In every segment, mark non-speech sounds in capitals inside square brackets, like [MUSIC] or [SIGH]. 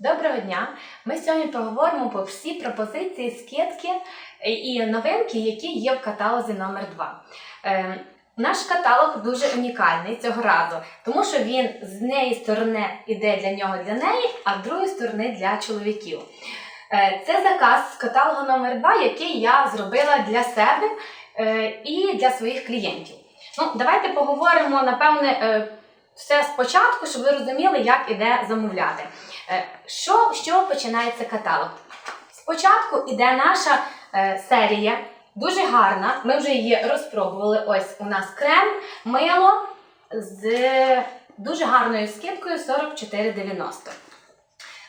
Доброго дня! Ми сьогодні поговоримо про всі пропозиції, скидки і новинки, які є в каталозі номер 2 Е, наш каталог дуже унікальний цього разу, тому що він з однієї сторони іде для нього для неї, а з другої сторони для чоловіків. Е, це заказ з каталогу номер 2 який я зробила для себе е, і для своїх клієнтів. Ну, давайте поговоримо, напевне, е, все спочатку, щоб ви розуміли, як іде замовляти. Е, Що, з починається каталог? Спочатку іде наша е, серія, дуже гарна. Ми вже її розпробували. Ось у нас крем, мило з дуже гарною скидкою 44,90.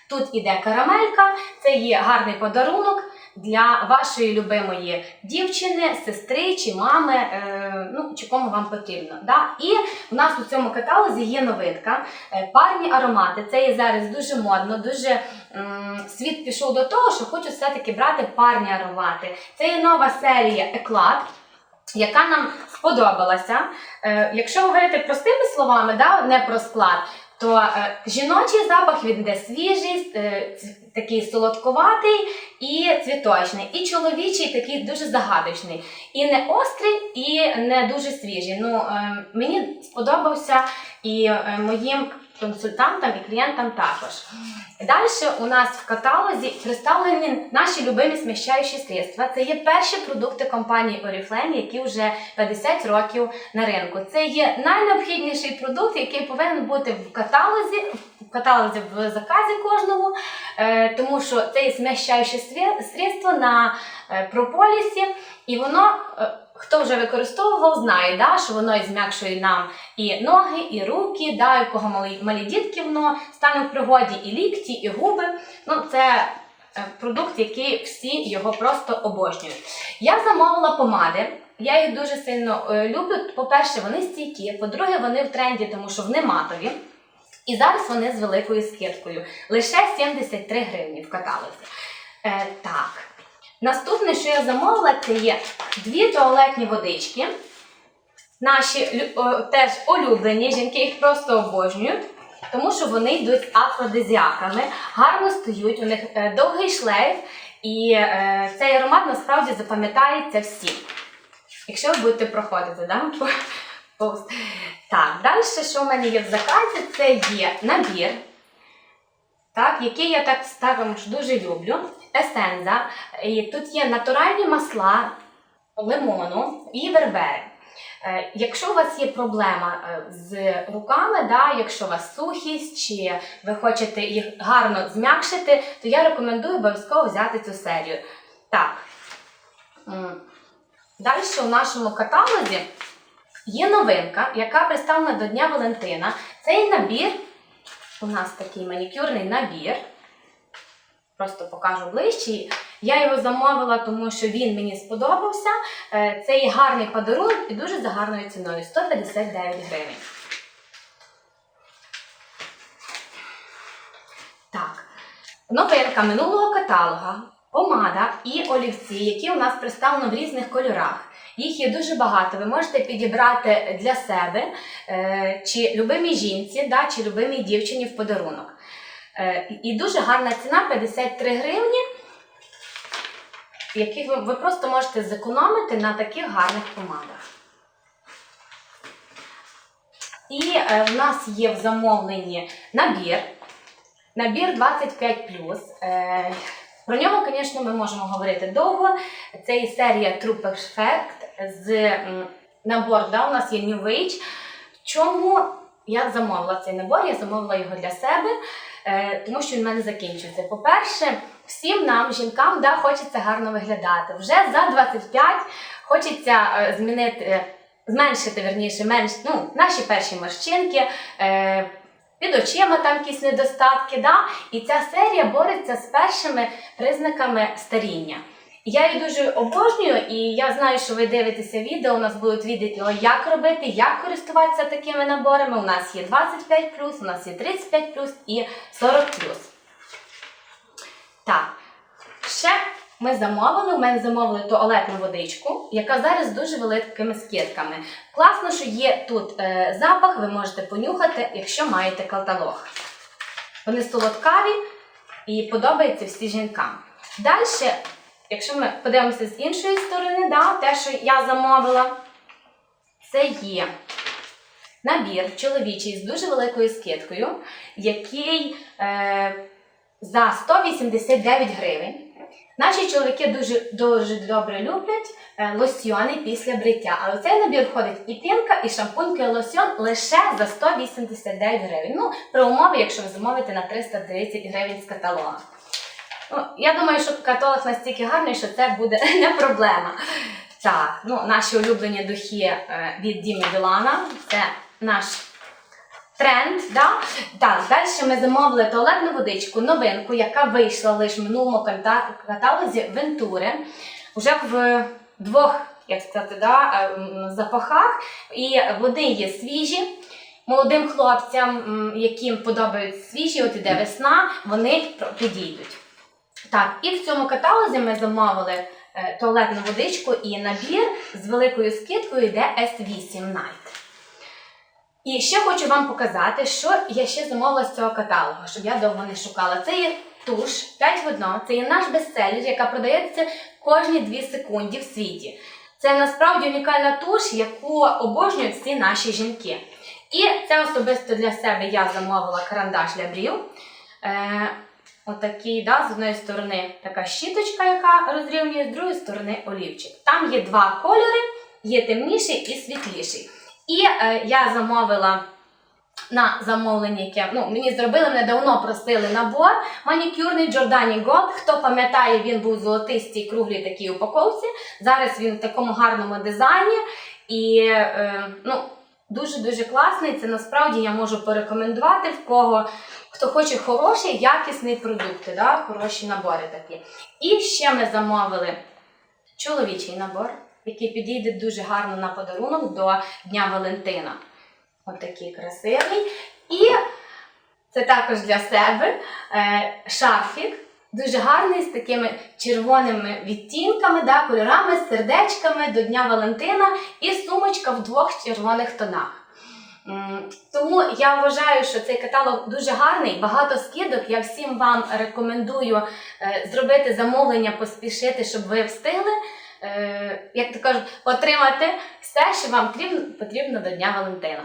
Тут іде карамелька, це є гарний подарунок для вашої любимої дівчини, сестри чи мами, е, ну чи кому вам потрібно. Да? І в нас у цьому каталозі є новинка. е, Парні аромати. Це є зараз дуже модно, дуже світ пішов до того, що хочуть все-таки брати парні аромати. Це є нова серія Еклад. Яка нам сподобалася. Е, якщо говорити простими словами, да, не про склад, то жіночий запах він йде свіжий, ц- такий солодкуватий і цвіточний, і чоловічий такий дуже загадочний. І не острий, і не дуже свіжий. Ну, е, мені сподобався і е, моїм консультантам і клієнтам також. Далі у нас в каталозі представлені наші любимі сміщаючі средства. Це є перші продукти компанії Oriflame, які вже 50 років на ринку. Це є найнеобхідніший продукт, який повинен бути в каталозі, в каталозі в заказі кожному, е, тому що це є сміщаюче свє- средство на е, прополісі, і воно. е, Хто вже використовував, знає, да, що воно і зм'якшує нам і ноги, і руки, да, у кого малі, малі дітки, воно стане в пригоді і лікті, і губи. Ну, це е, продукт, який всі його просто обожнюють. Я замовила помади. Я їх дуже сильно е, люблю. По-перше, вони стійкі, по-друге, вони в тренді, тому що вони матові. І зараз вони з великою скидкою. Лише 73 гривні в каталозі. Е, так. Наступне, що я замовила, це є дві туалетні водички. Наші о, теж улюблені, жінки їх просто обожнюють, тому що вони йдуть з афродизіаками, гарно стають, у них е, довгий шлейф, і е, цей аромат насправді запам'ятається всім. Якщо ви будете проходити, да? по- повз. Так, далі, що в мене є в заказі, це є набір, так, який я так також дуже люблю. Есенза. І тут є натуральні масла лимону і вербери. Е, Якщо у вас є проблема е, з руками, да, якщо у вас сухість, чи ви хочете їх гарно зм'якшити, то я рекомендую обов'язково взяти цю серію. Так. Далі у нашому каталозі є новинка, яка представлена до Дня Валентина. Цей набір, у нас такий манікюрний набір. Просто покажу ближче. Я його замовила, тому що він мені сподобався. Е, Це є гарний подарунок і дуже за гарною ціною 159 гривень. Так, новинка минулого каталога, помада і олівці, які у нас представлені в різних кольорах. Їх є дуже багато. Ви можете підібрати для себе е, чи любимій жінці, да, чи любимій дівчині в подарунок. Е, і дуже гарна ціна 53 гривні, яких ви, просто можете зекономити на таких гарних помадах. І е, в нас є в замовленні набір. Набір 25. Про нього, звісно, ми можемо говорити довго. Це є серія True з набор, да, у нас є New Age. Чому я замовила цей набор? Я замовила його для себе, е, тому що він в мене закінчується. По-перше, всім нам, жінкам, да, хочеться гарно виглядати. Вже за 25 хочеться е, змінити, е, зменшити верніше, менш, ну, наші перші морщинки. Під очима там якісь недостатки, да? і ця серія бореться з першими признаками старіння. Я її дуже обожнюю, і я знаю, що ви дивитеся відео. У нас будуть відео, як робити, як користуватися такими наборами. У нас є 25, у нас є 35 і 40 Так, ще ми замовили. У мене замовили туалетну водичку, яка зараз з дуже великими скидками. Класно, що є тут е, запах, ви можете понюхати, якщо маєте каталог. Вони солодкаві, і подобається всі жінкам. Далі, якщо ми подивимося з іншої сторони, да, те, що я замовила, це є набір чоловічий з дуже великою скидкою, який е, за 189 гривень. Наші чоловіки дуже, дуже добре люблять е, лосьйони після бриття. Але в цей набір входить і пінка, і шампунька, і лосьйон лише за 189 гривень. Ну, при умові, якщо ви замовите на 330 гривень з каталога. Ну, я думаю, що каталог настільки гарний, що це буде [LAUGHS] не проблема. Так, ну, наші улюблені духи е, від Діми Білана. Це наш тренд. Да? Так, далі ми замовили туалетну водичку, новинку, яка вийшла лише в минулому каталозі Вентури. Вже в двох, як сказати, да, е, запахах. І вони є свіжі. Молодим хлопцям, яким подобають свіжі, от іде весна, вони підійдуть. Так, і в цьому каталозі ми замовили е, туалетну водичку і набір з великою скидкою йде S8 Night. І ще хочу вам показати, що я ще замовила з цього каталогу, щоб я довго не шукала. Це є туш 5 в 1, це є наш бестселер, яка продається кожні 2 секунди в світі. Це насправді унікальна туш, яку обожнюють всі наші жінки. І це особисто для себе я замовила карандаш для брів. Е, Отакий, да, з одної сторони така щіточка, яка розрівнює, з другої сторони олівчик. Там є два кольори, є темніший і світліший. І е, я замовила на замовлення, яке ну, мені зробили, мене давно просили набор манікюрний Giordani Gold. Хто пам'ятає, він був золотистій круглій такій упаковці. Зараз він в такому гарному дизайні. І е, ну, дуже-дуже класний. Це насправді я можу порекомендувати в кого. Хто хоче хороший, якісний продукт, да? хороші набори такі. І ще ми замовили чоловічий набор, який підійде дуже гарно на подарунок до Дня Валентина. Отакий красивий. І це також для себе е, шарфік. Дуже гарний з такими червоними відтінками, да, кольорами, сердечками до Дня Валентина і сумочка в двох червоних тонах. Тому я вважаю, що цей каталог дуже гарний, багато скидок. Я всім вам рекомендую е, зробити замовлення, поспішити, щоб ви встигли, е, як то кажуть, отримати все, що вам потрібно, до Дня Валентина.